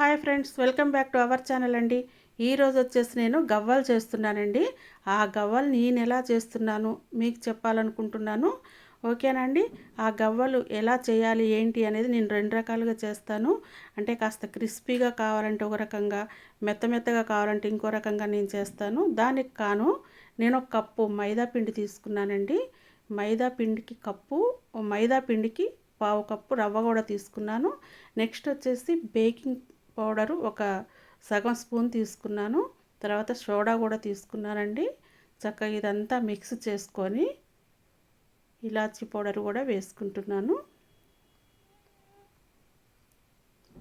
Hi friends welcome back to our channel అండి. ఈరోజు వచ్చేసి నేను గవ్వలు చేస్తున్నానండి. ఆ గవ్వలు నేను ఎలా చేస్తున్నాను మీకు చెప్పాలనుకుంటున్నాను. ఓకేనండి ఆ గవ్వలు ఎలా చేయాలి ఏంటి అనేది నేను రెండు రకాలుగా చేస్తాను. అంటే కాస్త క్రిస్పీగా కావాలంటే ఒక రకంగా మెత్త మెత్తగా కావాలంటే ఇంకో రకంగా నేను చేస్తాను. దానికి కాను నేను ఒక కప్పు మైదా పిండి తీసుకున్నానండి. మైదా పిండికి కప్పు మైదా పిండికి పావు కప్పు రవ్వ కూడా తీసుకున్నాను. నెక్స్ట్ వచ్చేసి బేకింగ్ పౌడరు ఒక సగం స్పూన్ తీసుకున్నాను. తర్వాత సోడా కూడా తీసుకున్నానండి. చక్కగా ఇదంతా మిక్స్ చేసుకొని ఇలాచీ పౌడర్ కూడా వేసుకుంటున్నాను.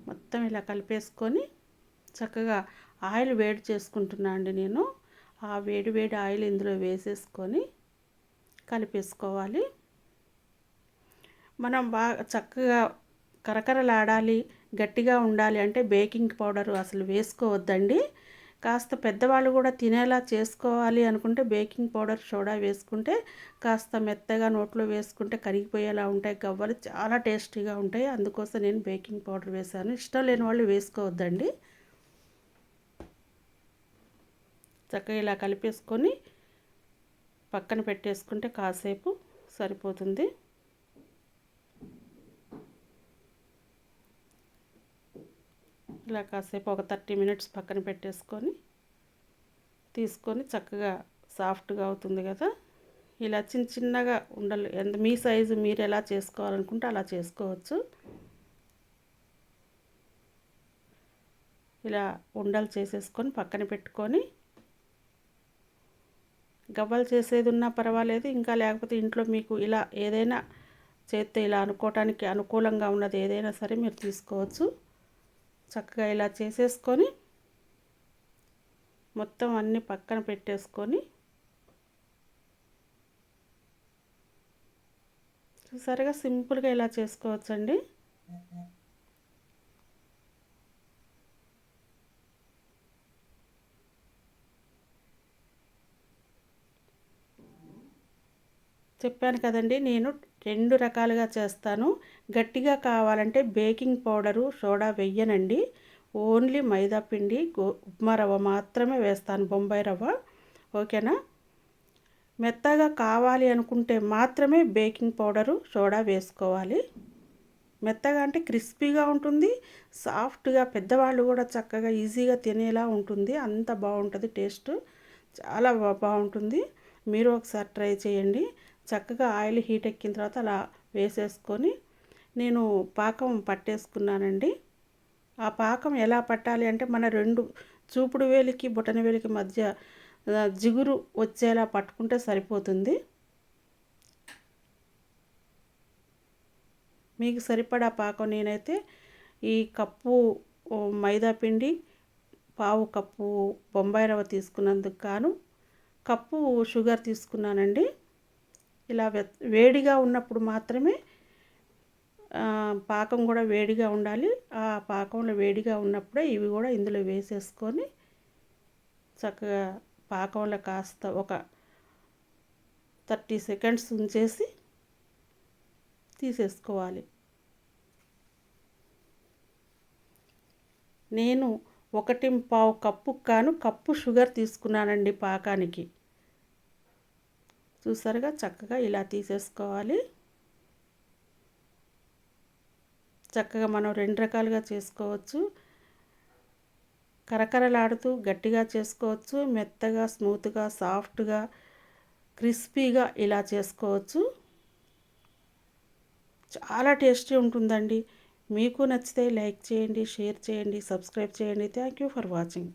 మొత్తం ఇలా కలిపేసుకొని చక్కగా ఆయిల్ వేడి చేసుకుంటున్నా అండి నేను. ఆ వేడి వేడి ఆయిల్ ఇందులో వేసేసుకొని కలిపేసుకోవాలి. మనం బాగా చక్కగా కరకరలాడాలి. గట్టిగా ఉండాలి అంటే బేకింగ్ పౌడర్ అసలు వేసుకోవద్దండి. కాస్త పెద్దవాళ్ళు కూడా తినేలా చేసుకోవాలి అనుకుంటే బేకింగ్ పౌడర్ సోడా వేసుకుంటే కాస్త మెత్తగా నోట్లో వేసుకుంటే కరిగిపోయేలా ఉంటాయి. గవ్వలు చాలా టేస్టీగా ఉంటాయి. అందుకోసం నేను బేకింగ్ పౌడర్ వేశాను. ఇష్టం లేని వాళ్ళు వేసుకోవద్దండి. చక్కగా ఇలా కలిపేసుకొని పక్కన పెట్టేసుకుంటే కాసేపు సరిపోతుంది. ఇలా కాసేపు ఒక థర్టీ మినిట్స్ పక్కన పెట్టేసుకొని తీసుకొని చక్కగా సాఫ్ట్గా అవుతుంది కదా. ఇలా చిన్న చిన్నగా ఉండలు ఎంత మీ సైజు మీరు ఎలా చేసుకోవాలనుకుంటే అలా చేసుకోవచ్చు. ఇలా ఉండలు చేసేసుకొని పక్కన పెట్టుకొని గవ్వలు చేసేది ఉన్నా పర్వాలేదు ఇంకా లేకపోతే ఇంట్లో మీకు ఇలా ఏదైనా చేస్తే ఇలా అనుకోవటానికి అనుకూలంగా ఉన్నది ఏదైనా సరే మీరు తీసుకోవచ్చు. చక్కగా ఇలా చేసేసుకొని మొత్తం అన్నీ పక్కన పెట్టేసుకొని చూసారుగా సింపుల్గా ఇలా చేసుకోవచ్చండి. చెప్పాను కదండి నేను రెండు రకాలుగా చేస్తాను. గట్టిగా కావాలంటే బేకింగ్ పౌడరు సోడా వెయ్యనండి. ఓన్లీ మైదా పిండి గో ఉప్మా రవ్వ మాత్రమే వేస్తాను బొంబాయి రవ్వ. ఓకేనా? మెత్తగా కావాలి అనుకుంటే మాత్రమే బేకింగ్ పౌడరు సోడా వేసుకోవాలి. మెత్తగా అంటే క్రిస్పీగా ఉంటుంది సాఫ్ట్గా పెద్దవాళ్ళు కూడా చక్కగా ఈజీగా తినేలా ఉంటుంది. అంత బాగుంటుంది టేస్ట్. చాలా బాగుంటుంది. మీరు ఒకసారి ట్రై చేయండి. చక్కగా ఆయిల్ హీట్ ఎక్కిన తర్వాత అలా వేసేసుకొని నేను పాకం పట్టేసుకున్నానండి. ఆ పాకం ఎలా పట్టాలి అంటే మన రెండు చూపుడు వేలికి బొటన వేలికి మధ్య జిగురు వచ్చేలా పట్టుకుంటే సరిపోతుంది. మీకు సరిపడా పాకం నేనైతే ఈ కప్పు మైదా పిండి పావు కప్పు బొంబాయి రవ్వ తీసుకున్నందుకు గాను కప్పు షుగర్ తీసుకున్నానండి. ఇలా వేడిగా ఉన్నప్పుడు మాత్రమే పాకం కూడా వేడిగా ఉండాలి. ఆ పాకంలో వేడిగా ఉన్నప్పుడే ఇవి కూడా ఇందులో వేసేసుకొని చక్కగా పాకంలో కాస్త ఒక థర్టీ సెకండ్స్ ఉంచేసి తీసేసుకోవాలి. నేను ఒకటి పావు కప్పు కాను కప్పు షుగర్ తీసుకున్నానండి పాకానికి. చూసారుగా చక్కగా ఇలా తీసేసుకోవాలి. చక్కగా మనం రెండు రకాలుగా చేసుకోవచ్చు. కరకరలాడుతూ గట్టిగా చేసుకోవచ్చు మెత్తగా స్మూత్గా సాఫ్ట్గా క్రిస్పీగా ఇలా చేసుకోవచ్చు. చాలా టేస్టీ ఉంటుందండి. మీకు నచ్చితే లైక్ చేయండి షేర్ చేయండి సబ్స్క్రైబ్ చేయండి. Thank you for watching.